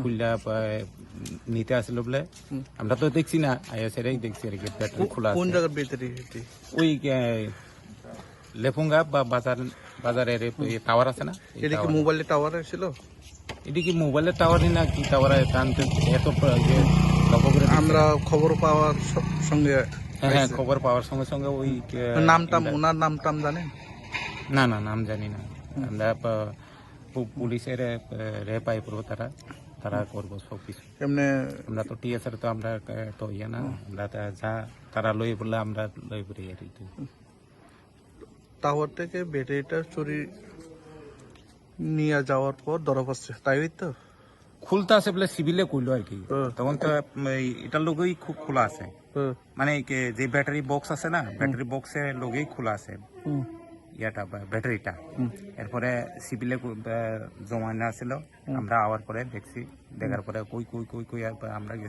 খুললা প- নিতে আসলো বলে হুম। আমরা তো দেখছি না আইএসএর দেখছি আর কি ব্যাটারি খোলা কোন আছে জায়গার ব্যাটারি এটি ওই এ, লেফুঙ্গা বা বাজার বাজারের টাওয়ার আছে না এই এটা কি tower। মোবাইলে টাওয়ার ছিল এটা কি মোবাইলের টাওয়ারই না কি টাওয়ার এত প্র- যে লক্ষ্য করে দেখছি। আমরা খবর পাওয়ার স- সঙ্গে হ্যাঁ হ্যাঁ খবর পাওয়ার সঙ্গে সঙ্গে ওই এ, নামটাম ওনার নামটাম জানেন না না নাম জানি না আমরা প- পু- পুলিশের এ, রে পাই করবো তারা তারা করব সব কিছু এমনি আমরা তো টিএসআর তো আমরা তো ইয়ে না আমরা যা তারা লই বললে আমরা লই পড়ি আর কি। টাওয়ার থেকে ব্যাটারিটা চুরি নিয়ে যাওয়ার পর ধরা পড়ছে তাই তো? খুলতে আছে বলে সিভিলে কইলো আর কি। তখন তো এটার লোকই খুব খোলা আছে। মানে যে ব্যাটারি বক্স আছে না ব্যাটারি বক্সের লোকেই খোলা আছে। ইয়াটা ব্যাটারিটা। এরপরে সিভিলে জমা না ছিল আমরা আওয়ার পরে দেখছি দেখার পরে কই কই কই কই আমরা গেছি।